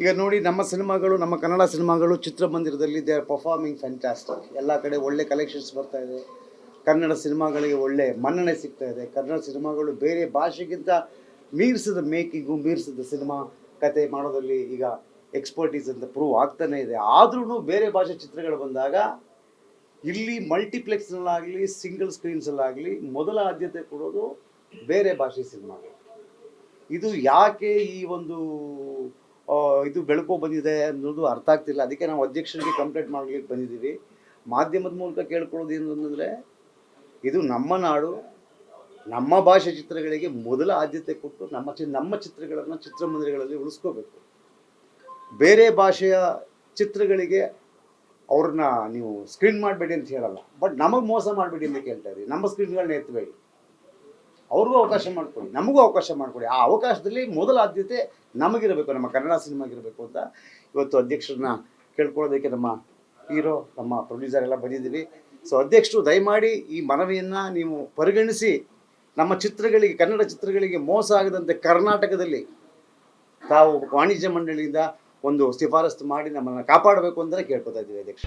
ಈಗ ನೋಡಿ ನಮ್ಮ ಸಿನಿಮಾಗಳು, ನಮ್ಮ ಕನ್ನಡ ಸಿನಿಮಾಗಳು ಚಿತ್ರಮಂದಿರದಲ್ಲಿ ದೇ ಆರ್ ಪರ್ಫಾರ್ಮಿಂಗ್ ಫ್ಯಾಂಟಾಸ್ಟಿಕ್ ಎಲ್ಲ ಕಡೆ ಒಳ್ಳೆ ಕಲೆಕ್ಷನ್ಸ್ ಬರ್ತಾ ಇದೆ. ಕನ್ನಡ ಸಿನಿಮಾಗಳಿಗೆ ಒಳ್ಳೆ ಮನ್ನಣೆ ಸಿಗ್ತಾ ಇದೆ. ಕನ್ನಡ ಸಿನಿಮಾಗಳು ಬೇರೆ ಭಾಷೆಗಿಂತ ಮೀರಿಸಿದ ಮೇಕಿಂಗು, ಮೀರಿಸಿದ ಸಿನಿಮಾ ಕತೆ ಮಾಡೋದಲ್ಲಿ ಈಗ ಎಕ್ಸ್ಪರ್ಟೀಸ್ ಅಂತ ಪ್ರೂವ್ ಆಗ್ತಾನೆ ಇದೆ. ಆದ್ರೂ ಬೇರೆ ಭಾಷೆ ಚಿತ್ರಗಳು ಬಂದಾಗ ಇಲ್ಲಿ ಮಲ್ಟಿಪ್ಲೆಕ್ಸ್ನಲ್ಲಾಗಲಿ ಸಿಂಗಲ್ ಸ್ಕ್ರೀನ್ಸಲ್ಲಾಗಲಿ ಮೊದಲ ಆದ್ಯತೆ ಕೊಡೋದು ಬೇರೆ ಭಾಷೆ ಸಿನಿಮಾಗಳು. ಇದು ಯಾಕೆ ಈ ಒಂದು ಇದು ಬೆಳಕು ಬಂದಿದೆ ಅನ್ನೋದು ಅರ್ಥ ಆಗ್ತಿಲ್ಲ. ಅದಕ್ಕೆ ನಾವು ಅಧ್ಯಕ್ಷರಿಗೆ ಕಂಪ್ಲೇಂಟ್ ಮಾಡ್ಲಿಕ್ಕೆ ಬಂದಿದ್ದೀವಿ. ಮಾಧ್ಯಮದ ಮೂಲಕ ಕೇಳ್ಕೊಳ್ಳೋದು ಏನು ಅಂತಂದರೆ, ಇದು ನಮ್ಮ ನಾಡು, ನಮ್ಮ ಭಾಷೆ ಚಿತ್ರಗಳಿಗೆ ಮೊದಲ ಆದ್ಯತೆ ಕೊಟ್ಟು ನಮ್ಮ ಚಿ, ನಮ್ಮ ಚಿತ್ರಗಳನ್ನು ಚಿತ್ರಮಂದಿರಗಳಲ್ಲಿ ಉಳಿಸ್ಕೋಬೇಕು. ಬೇರೆ ಭಾಷೆಯ ಚಿತ್ರಗಳಿಗೆ ಅವ್ರನ್ನ ನೀವು ಸ್ಕ್ರೀನ್ ಮಾಡಬೇಡಿ ಅಂತ ಹೇಳಲ್ಲ. ಬಟ್ ನಮಗೆ ಮೋಸ ಮಾಡಬೇಡಿ ಅಂತ ಕೇಳ್ತಾ ಇದ್ದೀವಿ ನಮ್ಮ ಸ್ಕ್ರೀನ್ಗಳನ್ನ ಎತ್ತಬೇಡಿ ಅವ್ರಿಗೂ ಅವಕಾಶ ಮಾಡಿಕೊಡಿ, ನಮಗೂ ಅವಕಾಶ ಮಾಡಿಕೊಡಿ. ಆ ಅವಕಾಶದಲ್ಲಿ ಮೊದಲ ಆದ್ಯತೆ ನಮಗಿರಬೇಕು, ನಮ್ಮ ಕನ್ನಡ ಸಿನಿಮಾಗಿರಬೇಕು ಅಂತ ಇವತ್ತು ಅಧ್ಯಕ್ಷರನ್ನ ಕೇಳ್ಕೊಳ್ಳೋದಕ್ಕೆ ನಮ್ಮ ಹೀರೋ, ನಮ್ಮ ಪ್ರೊಡ್ಯೂಸರ್ ಎಲ್ಲ ಬಂದಿದ್ದೀವಿ. ಸೊ ಅಧ್ಯಕ್ಷರು ದಯಮಾಡಿ ಈ ಮನವಿಯನ್ನು ನೀವು ಪರಿಗಣಿಸಿ, ನಮ್ಮ ಚಿತ್ರಗಳಿಗೆ, ಕನ್ನಡ ಚಿತ್ರಗಳಿಗೆ ಮೋಸ ಆಗದಂತೆ ಕರ್ನಾಟಕದಲ್ಲಿ ತಾವು ವಾಣಿಜ್ಯ ಮಂಡಳಿಯಿಂದ ಒಂದು ಶಿಫಾರಸ್ತು ಮಾಡಿ ನಮ್ಮನ್ನು ಕಾಪಾಡಬೇಕು ಅಂತಲೇ ಕೇಳ್ಕೊತಾ ಇದ್ದೀವಿ ಅಧ್ಯಕ್ಷ